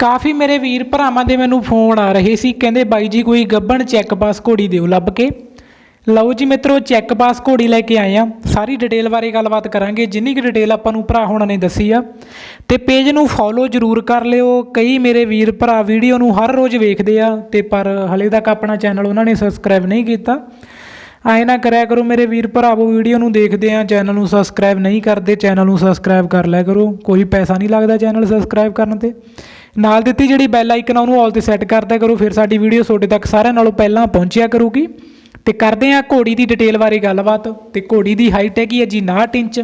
ਕਾਫੀ ਮੇਰੇ ਵੀਰ ਭਰਾਵਾਂ ਦੇ ਮੈਨੂੰ ਫੋਨ ਆ ਰਹੇ ਸੀ, ਕਹਿੰਦੇ ਬਾਈ ਜੀ ਕੋਈ ਗੱਬਣ ਚੈੱਕ ਪਾਸ ਘੋੜੀ ਦਿਓ ਲੱਭ ਕੇ। ਲਓ ਜੀ ਮਿੱਤਰੋ ਚੈੱਕ ਪਾਸ ਘੋੜੀ ਲੈ ਕੇ ਆਏ ਆ। ਸਾਰੀ ਡਿਟੇਲ ਬਾਰੇ ਗੱਲਬਾਤ ਕਰਾਂਗੇ, ਜਿੰਨੀ ਕੁ ਡਿਟੇਲ ਆਪਾਂ ਨੂੰ ਭਰਾ ਹੋਣਾ ਨੇ ਦੱਸੀ ਆ। ਤੇ ਪੇਜ ਨੂੰ ਫੋਲੋ ਜ਼ਰੂਰ ਕਰ ਲਿਓ। ਕਈ ਮੇਰੇ ਵੀਰ ਭਰਾ ਵੀਡੀਓ ਨੂੰ ਹਰ ਰੋਜ਼ ਵੇਖਦੇ ਆ, ਤੇ ਪਰ ਹਲੇ ਤੱਕ ਆਪਣਾ ਚੈਨਲ ਉਹਨਾਂ ਨੇ ਸਬਸਕ੍ਰਾਈਬ ਨਹੀਂ ਕੀਤਾ। ਆਏ ਨਾ ਕਰਿਆ ਕਰੋ, ਮੇਰੇ ਵੀਰ ਭਰਾਵੋ ਵੀਡੀਓ ਨੂੰ ਦੇਖਦੇ ਆ ਚੈਨਲ ਨੂੰ ਸਬਸਕ੍ਰਾਈਬ ਨਹੀਂ ਕਰਦੇ ਚੈਨਲ ਨੂੰ ਸਬਸਕ੍ਰਾਈਬ ਕਰ ਲਿਆ ਕਰੋ। ਕੋਈ ਪੈਸਾ ਨਹੀਂ ਲੱਗਦਾ ਚੈਨਲ ਸਬਸਕ੍ਰਾਈਬ ਕਰਨ ਤੇ। ਨਾਲ ਦਿੱਤੀ ਜਿਹੜੀ ਬੈਲ ਆਈਕਨ ਆ, ਉਹਨੂੰ ਆਲ ਤੇ ਸੈੱਟ ਕਰ ਕਰੋ, ਫਿਰ ਸਾਡੀ ਵੀਡੀਓ ਤੁਹਾਡੇ ਤੱਕ ਸਾਰਿਆਂ ਨਾਲੋਂ ਪਹਿਲਾਂ ਪਹੁੰਚਿਆ ਕਰੂਗੀ। ਤੇ ਕਰਦੇ ਆ ਘੋੜੀ ਦੀ ਡਿਟੇਲ ਬਾਰੇ ਗੱਲਬਾਤ। ਤੇ ਘੋੜੀ ਦੀ ਹਾਈਟ ਹੈਗੀ ਹੈ ਜੀ 59 ਇੰਚ।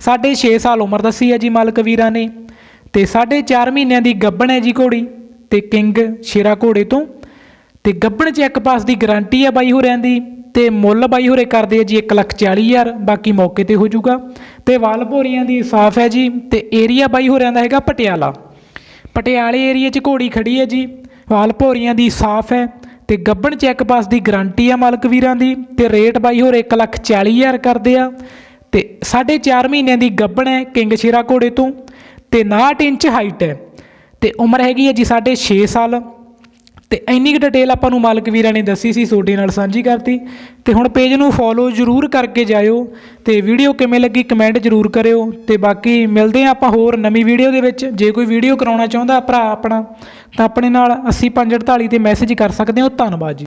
ਸਾਢੇ 6 ਸਾਲ ਉਮਰ ਦੱਸੀ ਹੈ ਜੀ ਮਾਲਕ ਵੀਰਾਂ ਨੇ। ਤੇ ਸਾਢੇ 4 ਮਹੀਨਿਆਂ ਦੀ ਗੱਬਣ ਹੈ ਜੀ ਘੋੜੀ। ਤੇ ਕਿੰਗ ਸ਼ੇਰਾ ਘੋੜੇ ਤੋਂ। ਤੇ ਗੱਬਣ ਚੈੱਕ ਪਾਸ ਦੀ ਗਾਰੰਟੀ ਹੈ ਬਾਈ ਹੋਰਿਆਂ ਦੀ। ਤੇ ਮੁੱਲ ਬਾਈ ਹੋਰੇ ਕਰਦੇ ਆ ਜੀ 140000 ਬਾਕੀ ਮੌਕੇ ਤੇ ਹੋ ਜਾਊਗਾ। ਤੇ ਵਾਲ ਭੋਰੀਆਂ ਦੀ ਸਾਫ਼ ਹੈ ਜੀ। ਤੇ ਏਰੀਆ ਬਾਈ ਹੋਰਿਆਂ ਦਾ ਹੈਗਾ ਪਟਿਆਲਾ। ਪਟਿਆਲੇ ਏਰੀਆ 'ਚ ਘੋੜੀ ਖੜੀ ਹੈ ਜੀ। ਵਾਲ ਭੋਰੀਆਂ ਦੀ ਸਾਫ਼ ਹੈ ਤੇ ਗੱਬਣ ਚੈੱਕ ਪਾਸ ਦੀ ਗਾਰੰਟੀ ਆ ਮਾਲਕ ਵੀਰਾਂ ਦੀ ਤੇ ਰੇਟ ਬਾਈ ਹੋਰ 140000 ਕਰਦੇ ਆ। ਤੇ 4.5 ਮਹੀਨਿਆਂ ਦੀ ਗੱਬਣ ਹੈ ਕਿੰਗ ਸ਼ੇਰਾ ਘੋੜੇ ਤੋਂ ਤੇ 59 ਇੰਚ ਹਾਈਟ ਹੈ। ਤੇ ਉਮਰ ਹੈਗੀ ਹੈ ਜੀ 6.5 ਸਾਲ। ਤੇ ਇੰਨੀ ਕੁ ਡਿਟੇਲ ਆਪਾਂ ਨੂੰ ਮਾਲਕ ਵੀਰਾਂ ਨੇ ਦੱਸੀ ਸੀ, ਤੁਹਾਡੇ ਨਾਲ ਸਾਂਝੀ ਕਰਤੀ। ਤੇ ਹੁਣ ਪੇਜ ਨੂੰ ਫੋਲੋ ਜ਼ਰੂਰ ਕਰਕੇ ਜਾਇਓ ਤੇ ਵੀਡੀਓ ਕਿਵੇਂ ਲੱਗੀ ਕਮੈਂਟ ਜ਼ਰੂਰ ਕਰਿਓ। ਤੇ ਬਾਕੀ ਮਿਲਦੇ ਆ ਆਪਾਂ ਹੋਰ ਨਵੀਂ ਵੀਡੀਓ ਦੇ ਵਿੱਚ। ਜੇ ਕੋਈ ਵੀਡੀਓ ਕਰਾਉਣਾ ਚਾਹੁੰਦਾ ਭਰਾ ਆਪਣਾ, ਤਾਂ ਆਪਣੇ ਨਾਲ 8548 ਤੇ ਮੈਸੇਜ ਕਰ ਸਕਦੇ ਹੋ। ਧੰਨਵਾਦ ਜੀ।